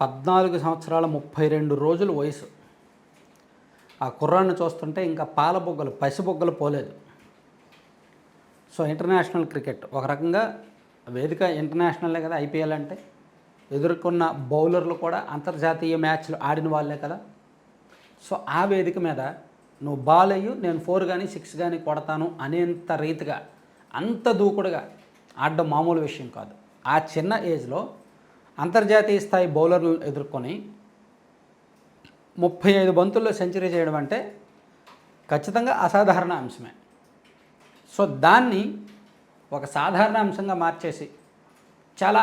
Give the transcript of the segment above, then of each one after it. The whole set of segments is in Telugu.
పద్నాలుగు సంవత్సరాల ముప్పై రెండు రోజులు వయసు. ఆ కుర్రాన్ని చూస్తుంటే ఇంకా పాల బొగ్గలు పసిబొగ్గలు పోలేదు. సో ఇంటర్నేషనల్ క్రికెట్ ఒక రకంగా వేదిక ఇంటర్నేషనల్లే కదా ఐపీఎల్ అంటే. ఎదుర్కొన్న బౌలర్లు కూడా అంతర్జాతీయ మ్యాచ్లు ఆడిన వాళ్ళే కదా. సో ఆ వేదిక మీద నువ్వు బాల్ అయ్యి నేను ఫోర్ కానీ సిక్స్ కానీ కొడతాను అనేంత రీతిగా అంత దూకుడుగా ఆడడం మామూలు విషయం కాదు. ఆ చిన్న ఏజ్లో అంతర్జాతీయ స్థాయి బౌలర్లను ఎదుర్కొని ముప్పై ఐదు బంతుల్లో సెంచరీ చేయడం అంటే ఖచ్చితంగా అసాధారణ అంశమే. సో దాన్ని ఒక సాధారణ అంశంగా మార్చేసి చాలా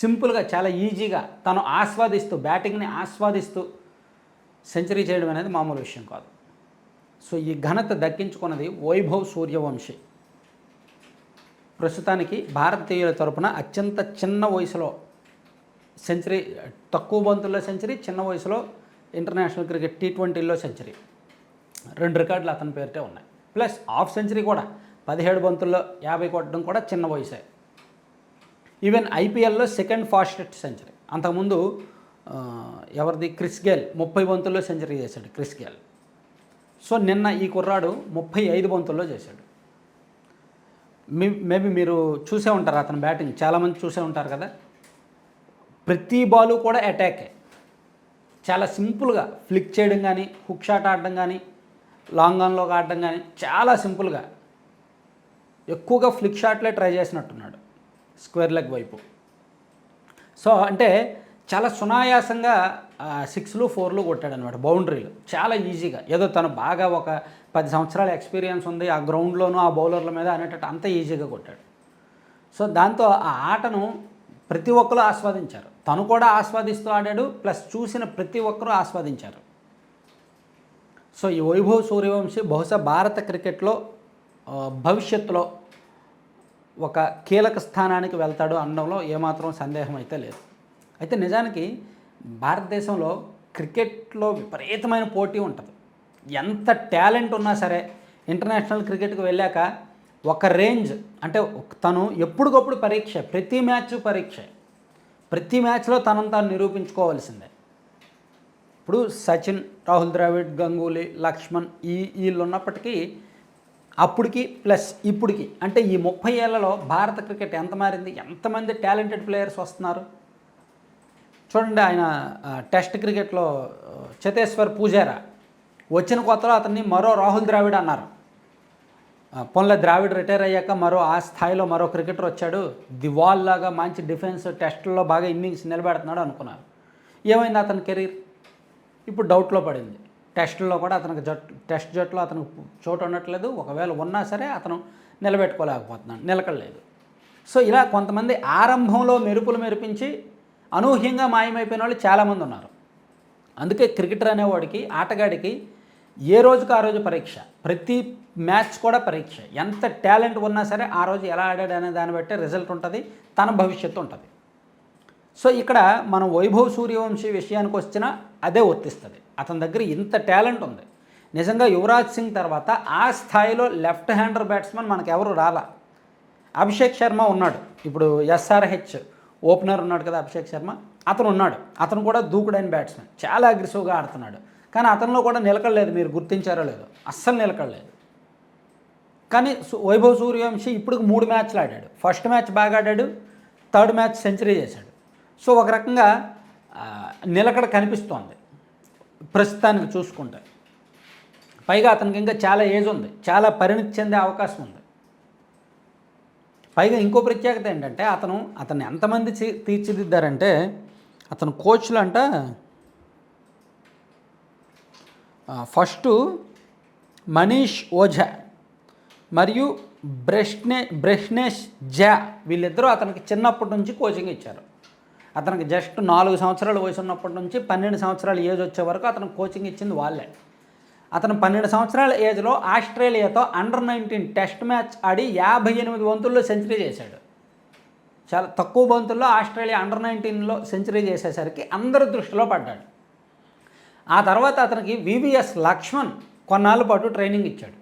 సింపుల్గా చాలా ఈజీగా తను ఆస్వాదిస్తూ బ్యాటింగ్ని ఆస్వాదిస్తూ సెంచరీ చేయడం అనేది మామూలు విషయం కాదు. సో ఈ ఘనత దక్కించుకున్నది వైభవ్ సూర్యవంశీ. ప్రస్తుతానికి భారతీయుల తరపున అత్యంత చిన్న వయసులో సెంచరీ తక్కువ బంతుల్లో సెంచరీ చిన్న వయసులో ఇంటర్నేషనల్ క్రికెట్ టీ ట్వంటీలో సెంచరీ. రెండు రికార్డులు అతని పేరిటే ఉన్నాయి. ప్లస్ హాఫ్ సెంచరీ కూడా పదిహేడు బంతుల్లో యాభై కొట్టడం కూడా చిన్న వయసే. ఈవెన్ ఐపీఎల్లో సెకండ్ ఫాస్టెస్ట్ సెంచరీ. అంతకుముందు ఎవరిది? క్రిస్ గేల్ ముప్పై బంతుల్లో సెంచరీ చేశాడు క్రిస్ గేల్. సో నిన్న ఈ కుర్రాడు ముప్పై ఐదు బంతుల్లో చేశాడు. మీ మేబీ మీరు చూసే ఉంటారు అతని బ్యాటింగ్. చాలామంది చూసే ఉంటారు కదా. ప్రతి బాలు కూడా అటాకే చాలా సింపుల్గా ఫ్లిక్ చేయడం కానీ హుక్ షాట్ ఆడడం కానీ లాంగ్ ఆన్లోకి ఆడడం కానీ చాలా సింపుల్గా ఎక్కువగా ఫ్లిక్ షాట్లే ట్రై చేసినట్టున్నాడు స్క్వేర్ లెగ్ వైపు. సో అంటే చాలా సునాయాసంగా సిక్స్లు ఫోర్లు కొట్టాడు అనమాట బౌండరీలు చాలా ఈజీగా ఏదో తను బాగా ఒక పది సంవత్సరాల ఎక్స్పీరియన్స్ ఉంది ఆ గ్రౌండ్లోనూ ఆ బౌలర్ల మీద అనేటట్టు అంత ఈజీగా కొట్టాడు. సో దాంతో ఆ ఆటను ప్రతి ఒక్కరు ఆస్వాదించారు. తను కూడా ఆస్వాదిస్తూ ఆడాడు ప్లస్ చూసిన ప్రతి ఒక్కరూ ఆస్వాదించారు. సో ఈ వైభవ్ సూర్యవంశీ బహుశా భారత క్రికెట్లో భవిష్యత్తులో ఒక కీలక స్థానానికి వెళ్తాడు అనడంలో ఏమాత్రం సందేహం అయితే లేదు. అయితే నిజానికి భారతదేశంలో క్రికెట్లో విపరీతమైన పోటీ ఉంటుంది. ఎంత టాలెంట్ ఉన్నా సరే ఇంటర్నేషనల్ క్రికెట్కి వెళ్ళాక ఒక రేంజ్ అంటే తను ఎప్పటికప్పుడు పరీక్ష ప్రతి మ్యాచ్ పరీక్ష ప్రతి మ్యాచ్లో తనను తాను నిరూపించుకోవాల్సిందే. ఇప్పుడు సచిన్ రాహుల్ ద్రావిడ్ గంగూలీ లక్ష్మణ్ ఈ వీళ్ళు ఉన్నప్పటికీ అప్పటికి ప్లస్ ఇప్పటికి అంటే ఈ ముప్పై ఏళ్ళలో భారత క్రికెట్ ఎంత మారింది? ఎంతమంది టాలెంటెడ్ ప్లేయర్స్ వస్తున్నారు? చూడండి ఆయన టెస్ట్ క్రికెట్లో చతేశ్వర్ పూజారా వచ్చిన కొత్తలో అతన్ని మరో రాహుల్ ద్రావిడ్ అన్నారు. పొన్ల ద్రావిడ్ రిటైర్ అయ్యాక మరో ఆ స్థాయిలో మరో క్రికెటర్ వచ్చాడు. దివాల్ లాగా మంచి డిఫెన్స్ టెస్టుల్లో బాగా ఇన్నింగ్స్ నిలబెడుతున్నాడు అనుకున్నారు. ఏమైంది అతని కెరీర్ ఇప్పుడు డౌట్లో పడింది. టెస్టుల్లో కూడా అతనికి జట్టు టెస్ట్ జట్టులో అతనికి చోటు ఉండట్లేదు. ఒకవేళ ఉన్నా సరే అతను నిలబెట్టుకోలేకపోతున్నాడు నిలకడలేదు. సో ఇలా కొంతమంది ఆరంభంలో మెరుపులు మెరిపించి అనూహ్యంగా మాయమైపోయిన వాళ్ళు చాలామంది ఉన్నారు. అందుకే క్రికెటర్ అనేవాడికి ఆటగాడికి ఏ రోజుకు ఆ రోజు పరీక్ష? ప్రతి మ్యాచ్ కూడా పరీక్ష. ఎంత టాలెంట్ ఉన్నా సరే ఆ రోజు ఎలా ఆడాడు అనే దాన్ని బట్టి రిజల్ట్ ఉంటుంది తన భవిష్యత్తు ఉంటుంది. సో ఇక్కడ మనం వైభవ్ సూర్యవంశీ విషయానికి వచ్చినా అదే వర్తిస్తుంది అతని దగ్గర ఇంత టాలెంట్ ఉంది. నిజంగా యువరాజ్ సింగ్ తర్వాత ఆ స్థాయిలో లెఫ్ట్ హ్యాండర్ బ్యాట్స్మెన్ మనకు ఎవరు రాలా? అభిషేక్ శర్మ ఉన్నాడు. ఇప్పుడు ఎస్ఆర్హెచ్ ఓపెనర్ ఉన్నాడు కదా అభిషేక్ శర్మ. అతను ఉన్నాడు. అతను కూడా దూకుడైన బ్యాట్స్మెన్. చాలా అగ్రెసివ్గా ఆడుతున్నాడు. కానీ అతనిలో కూడా నిలకడలేదు. మీరు గుర్తించారో లేదో. అస్సలు నిలకడలేదు. కానీ వైభవ్ సూర్యవంశీ ఇప్పుడు మూడు మ్యాచ్లు ఆడాడు. ఫస్ట్ మ్యాచ్ బాగా ఆడాడు. థర్డ్ మ్యాచ్ సెంచరీ చేశాడు. సో ఒక రకంగా నిలకడ కనిపిస్తోంది. ప్రస్తుతానికి చూసుకుంటే. పైగా అతనికి ఇంకా చాలా ఏజ్ ఉంది. చాలా పరిణితి చెందే అవకాశం ఉంది. పైగా ఇంకో ప్రత్యేకత ఏంటంటే అతను అతన్ని ఎంతమంది తీర్చిదిద్దారంటే అతను కోచ్లు అంటే ఫస్ట్ మనీష్ ఓఝా మరియు బ్రెష్నే బ్రెష్నేష్ జా. వీళ్ళిద్దరూ అతనికి చిన్నప్పటి నుంచి కోచింగ్ ఇచ్చారు. అతనికి జస్ట్ నాలుగు సంవత్సరాల వయసు ఉన్నప్పటి నుంచి పన్నెండు సంవత్సరాల ఏజ్ వచ్చే వరకు అతను కోచింగ్ ఇచ్చింది వాళ్ళే. అతను పన్నెండు సంవత్సరాల ఏజ్లో ఆస్ట్రేలియాతో అండర్ నైన్టీన్ టెస్ట్ మ్యాచ్ ఆడి యాభై ఎనిమిది వంతుల్లో సెంచరీ చేశాడు. చాలా తక్కువ బంతుల్లో ఆస్ట్రేలియా అండర్ నైన్టీన్లో సెంచరీ చేసేసరికి అందరి దృష్టిలో పడ్డాడు. ఆ తర్వాత అతనికి వివిఎస్ లక్ష్మణ్ కొన్నాళ్ళ పాటు ట్రైనింగ్ ఇచ్చాడు.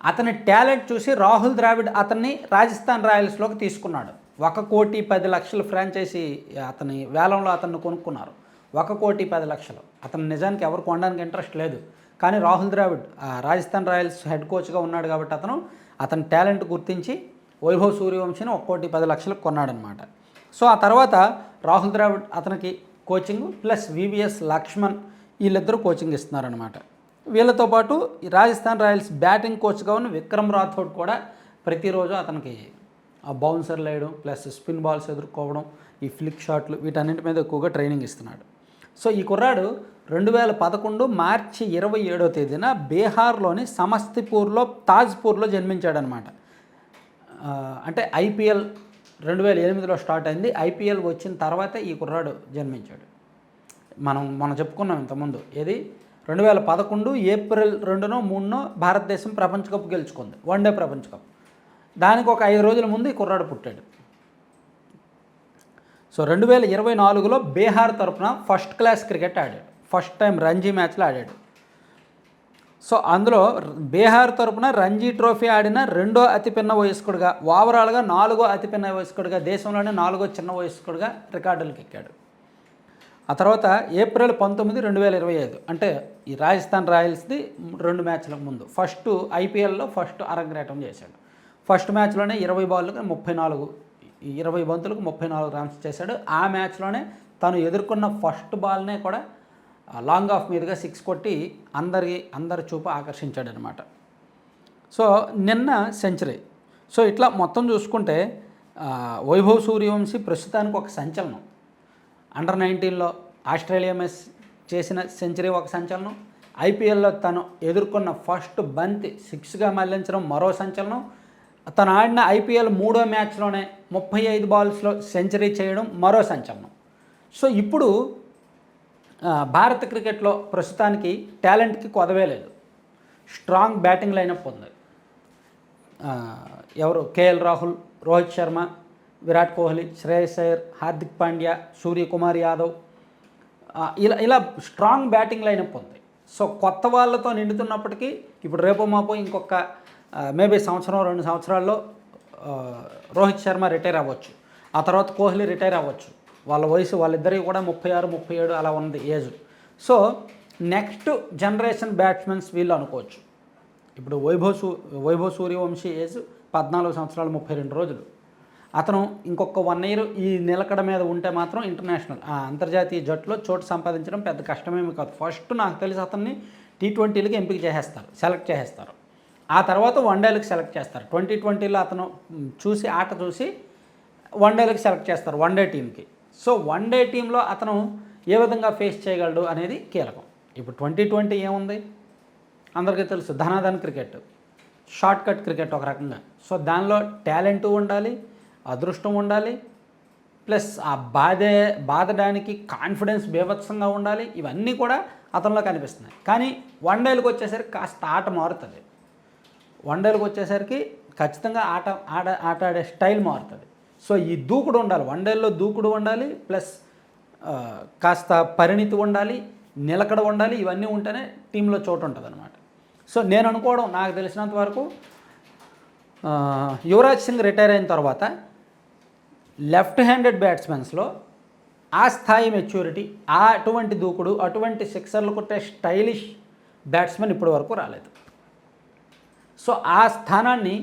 అతని టాలెంట్ చూసి రాహుల్ ద్రావిడ్ అతన్ని రాజస్థాన్ రాయల్స్లోకి తీసుకున్నాడు. ఒక కోటి పది లక్షల ఫ్రాంచైజీ అతని వేలంలో అతన్ని కొనుక్కున్నారు. ఒక కోటి పది లక్షలు. అతను నిజానికి ఎవరు కొనడానికి ఇంట్రెస్ట్ లేదు. కానీ రాహుల్ ద్రావిడ్ ఆ రాజస్థాన్ రాయల్స్ హెడ్ కోచ్గా ఉన్నాడు కాబట్టి అతను అతని టాలెంట్ గుర్తించి వైభవ్ సూర్యవంశిని ఒక కోటి పది లక్షలకు కొన్నాడనమాట సో ఆ తర్వాత రాహుల్ ద్రావిడ్ అతనికి కోచింగ్ ప్లస్ వివిఎస్ లక్ష్మణ్ వీళ్ళిద్దరూ కోచింగ్ ఇస్తున్నారనమాట వీళ్ళతో పాటు రాజస్థాన్ రాయల్స్ బ్యాటింగ్ కోచ్గా ఉన్న విక్రమ్ రాథోడ్ కూడా ప్రతిరోజు అతనికి ఆ బౌన్సర్లు వేయడం ప్లస్ స్పిన్ బాల్స్ ఎదుర్కోవడం ఈ ఫ్లిక్ షాట్లు వీటన్నింటి మీద ఎక్కువగా ట్రైనింగ్ ఇస్తున్నాడు. సో ఈ కుర్రాడు రెండు వేల పదకొండు మార్చి ఇరవై ఏడో తేదీన బీహార్లోని సమస్తిపూర్లో తాజ్పూర్లో జన్మించాడనమాట అంటే ఐపీఎల్ రెండు వేల ఎనిమిదిలో స్టార్ట్ అయింది. ఐపీఎల్ వచ్చిన తర్వాత ఈ కుర్రాడు జన్మించాడు. మనం మనం చెప్పుకున్నాం ఇంతకుముందు. ఏది? రెండు వేల పదకొండు ఏప్రిల్ రెండునో మూడునో భారతదేశం ప్రపంచ కప్ గెలుచుకుంది. వన్డే ప్రపంచ కప్ దానికి ఒక ఐదు రోజుల ముందు ఈ కుర్రాడు పుట్టాడు. సో రెండు వేల ఇరవై నాలుగులో బీహార్ తరపున ఫస్ట్ క్లాస్ క్రికెట్ ఆడాడు. ఫస్ట్ టైం రంజీ మ్యాచ్లో ఆడాడు. సో అందులో బీహార్ తరపున రంజీ ట్రోఫీ ఆడిన రెండో అతిపిన్న వయస్కుడిగా ఓవరాల్గా నాలుగో అతిపిన్న వయస్కుడిగా దేశంలోనే నాలుగో చిన్న వయస్కుడిగా రికార్డులకు ఎక్కాడు ఆ తర్వాత ఏప్రిల్ పంతొమ్మిది రెండు వేల ఇరవై ఐదు. అంటే ఈ రాజస్థాన్ రాయల్స్ది రెండు మ్యాచ్ల ముందు. ఫస్ట్ ఐపీఎల్లో ఫస్ట్ అరంగేటం చేశాడు. ఫస్ట్ మ్యాచ్లోనే ఇరవై బాల్లకు ముప్పై నాలుగు ఇరవై బంతులకు ముప్పై నాలుగు రన్స్ చేశాడు. ఆ మ్యాచ్లోనే తను ఎదుర్కొన్న ఫస్ట్ బాల్నే కూడా లాంగ్ ఆఫ్ మీదుగా సిక్స్ కొట్టి అందరి అందరి చూపు ఆకర్షించాడు అనమాట సో నిన్న సెంచరీ. సో ఇట్లా మొత్తం చూసుకుంటే వైభవ వైభవ్ సూర్యవంశీ ప్రస్తుతానికి ఒక సంచలనం. అండర్ నైన్టీన్లో ఆస్ట్రేలియా మెస్ చేసిన సెంచరీ ఒక సంచలనం. ఐపీఎల్లో తను ఎదుర్కొన్న ఫస్ట్ బంతి సిక్స్గా మళ్ళించడం మరో సంచలనం. తను ఆడిన ఐపీఎల్ మూడో మ్యాచ్లోనే ముప్పై ఐదు బాల్స్లో సెంచరీ చేయడం మరో సంచలనం. సో ఇప్పుడు భారత క్రికెట్లో ప్రస్తుతానికి టాలెంట్కి కొదవే లేదు. స్ట్రాంగ్ బ్యాటింగ్ లైనప్ ఉంది. ఎవరు? కేఎల్ రాహుల్ రోహిత్ శర్మ విరాట్ కోహ్లీ శ్రేయస్ అయ్యర్ హార్దిక్ పాండ్యా సూర్యకుమార్ యాదవ్. ఇలా ఇలా స్ట్రాంగ్ బ్యాటింగ్ లైనప్ ఉంది. సో కొత్త వాళ్ళతో నిండుతున్నప్పటికీ ఇప్పుడు రేపు మాపో ఇంకొక మేబీ సంవత్సరం రెండు సంవత్సరాల్లో రోహిత్ శర్మ రిటైర్ అవ్వచ్చు. ఆ తర్వాత కోహ్లీ రిటైర్ అవ్వచ్చు. వాళ్ళ వయసు వాళ్ళిద్దరికి కూడా ముప్పై ఆరు ముప్పై ఏడు అలా ఉంది age. So next generation batsmens వీళ్ళు అనుకోవచ్చు. ఇప్పుడు వైభవ్ సూ వైభవ్ సూర్యవంశీ ఏజ్ పద్నాలుగు సంవత్సరాలు ముప్పై రెండు రోజులు. అతను ఇంకొక వన్ ఇయర్ ఈ నిలకడ మీద ఉంటే మాత్రం ఇంటర్నేషనల్ ఆ అంతర్జాతీయ జట్టులో చోటు సంపాదించడం పెద్ద కష్టమేమి కాదు. ఫస్ట్ నాకు తెలిసి అతన్ని టీ ట్వంటీలకి ఎంపిక చేసేస్తారు సెలెక్ట్ చేసేస్తారు. ఆ తర్వాత వన్డేలకు సెలెక్ట్ చేస్తారు. ట్వంటీ ట్వంటీలో అతను చూసి ఆట చూసి వన్డేలకు సెలెక్ట్ చేస్తారు వన్డే టీంకి సో వన్డే టీంలో అతను ఏ విధంగా ఫేస్ చేయగలడు అనేది కీలకం. ఇప్పుడు ట్వంటీ ట్వంటీ ఏముంది? అందరికీ తెలుసు ధనాధన్ క్రికెట్ షార్ట్ కట్ క్రికెట్ ఒక రకంగా. సో దానిలో టాలెంట్ ఉండాలి అదృష్టం ఉండాలి ప్లస్ ఆ బాధే బాధడానికి కాన్ఫిడెన్స్ బీభత్సంగా ఉండాలి. ఇవన్నీ కూడా అతనిలో కనిపిస్తున్నాయి. కానీ వన్ డేలకు వచ్చేసరికి కాస్త ఆట మారుతుంది. వన్ డేలకు వచ్చేసరికి ఖచ్చితంగా ఆట ఆడ ఆట ఆడే స్టైల్ మారుతుంది. సో ఈ దూకుడు ఉండాలి. వన్ డేల్లో దూకుడు ఉండాలి ప్లస్ కాస్త పరిణితి ఉండాలి నిలకడ ఉండాలి. ఇవన్నీ ఉంటేనే టీంలో చోటు ఉంటుంది అనమాట సో నేను అనుకోవడం నాకు తెలిసినంత వరకు యువరాజ్ సింగ్ రిటైర్ అయిన తర్వాత లెఫ్ట్ హ్యాండెడ్ బ్యాట్స్మెన్స్లో ఆ స్థాయి మెచ్యూరిటీ ఆ అటువంటి దూకుడు అటువంటి సిక్సర్లు కొట్టే స్టైలిష్ బ్యాట్స్మెన్ ఇప్పటి వరకు రాలేదు. సో ఆ స్థానాన్ని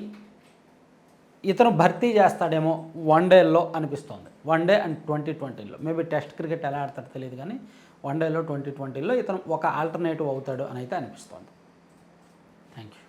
ఇతను భర్తీ చేస్తాడేమో వన్ డేలో అనిపిస్తుంది. వన్ డే అండ్ ట్వంటీ ట్వంటీలో. మేబీ టెస్ట్ క్రికెట్ ఎలా ఆడతాడో తెలియదు కానీ వన్ డేలో ట్వంటీ ట్వంటీలో ఇతను ఒక ఆల్టర్నేటివ్ అవుతాడు అని అయితే అనిపిస్తుంది. Thank you.